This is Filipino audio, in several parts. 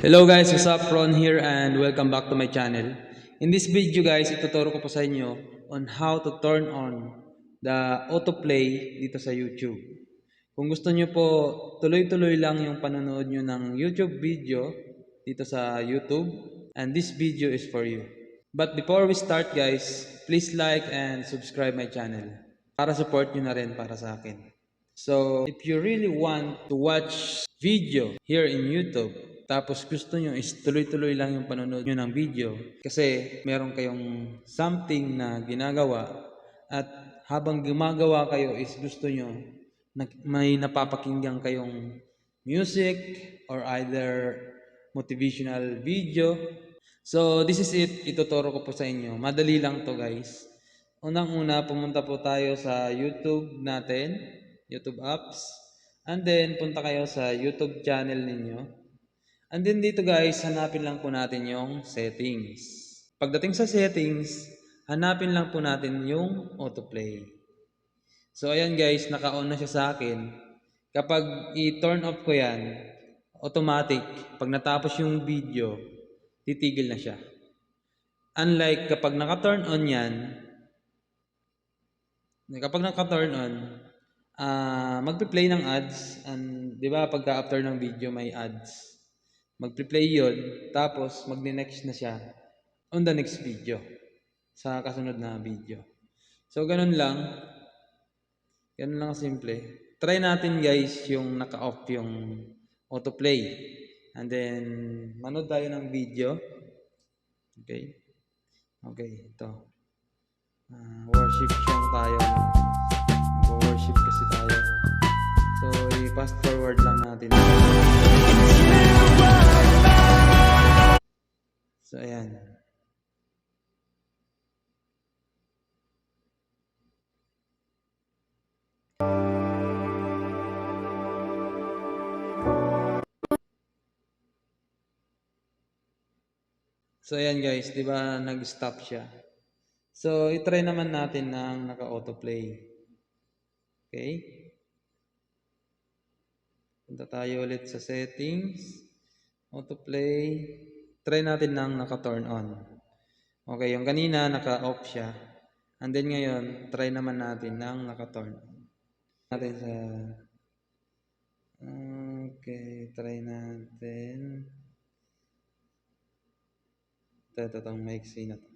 Hello guys, what's up? Ron here and welcome back to my channel. In this video guys, ituturo ko po sa inyo on how to turn on the autoplay dito sa YouTube. Kung gusto nyo po tuloy-tuloy lang yung panonood nyo ng YouTube video dito sa YouTube and this video is for you. But before we start guys, please like and subscribe my channel para support nyo na rin para sa akin. So, if you really want to watch video here in YouTube, tapos gusto nyo is tuloy-tuloy lang yung panonood nyo ng video kasi meron kayong something na ginagawa at habang gumagawa kayo is gusto nyo na may napapakinggan kayong music or either motivational video. So, this is it. Ituturo ko po sa inyo. Madali lang to guys. Unang-una, pumunta po tayo sa YouTube natin, YouTube apps. And then, punta kayo sa YouTube channel ninyo. And then dito guys, hanapin lang po natin yung settings. Pagdating sa settings, hanapin lang po natin yung autoplay. So ayan guys, naka-on na siya sa akin. Kapag i-turn off ko yan, automatic, pag natapos yung video, titigil na siya. Unlike kapag naka-turn on yan, kapag naka-turn on, ah magpe-play ng ads and 'di ba pagka after ng video may ads. Magpe-play 'yon tapos magne-next na siya on the next video sa kasunod na video. So ganun lang. Ganun lang simple. Try natin guys yung naka-off yung autoplay. And then manood tayo ng video. Okay? Okay, ito. Ah, worship song tayo. Mag-worship kasi tayo. So, i-fast forward lang natin. So, ayan. So, ayan guys, di ba nag-stop siya? So, itry naman natin ng naka-autoplay. Okay? Punta tayo ulit sa settings. Autoplay. Try natin ng naka-turn on. Okay, yung kanina naka-off siya. And then ngayon, try naman natin ng naka-turn on. Natin sa... Okay, try natin. Ito, ito, itong maiksi na to.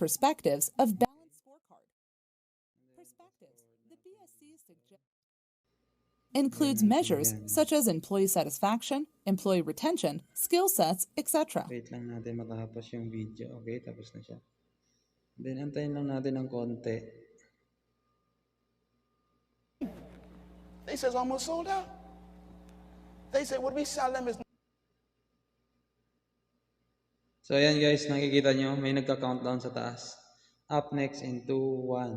perspectives of balanced scorecard. Perspectives. The BSC suggests includes measures such as employee satisfaction, employee retention, skill sets, etc. Wait lang natin matapos yung video. Okay, tapos na siya. Then, antayin lang natin ng konti. They says almost sold out. They said, what we sell them is So, ayan guys, nakikita nyo, may nagka-countdown sa taas. Up next in 2, 1.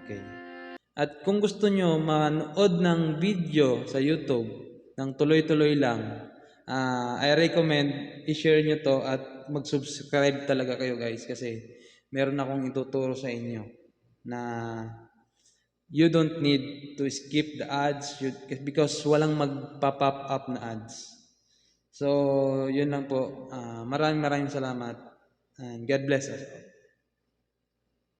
Okay. At kung gusto nyo manood ng video sa YouTube ng tuloy-tuloy lang, ah, I recommend i-share nyo to at mag-subscribe talaga kayo guys kasi meron akong ituturo sa inyo na you don't need to skip the ads you, because walang magpa-pop up na ads. So, yun lang po. Ah, maraming maraming salamat and God bless us all.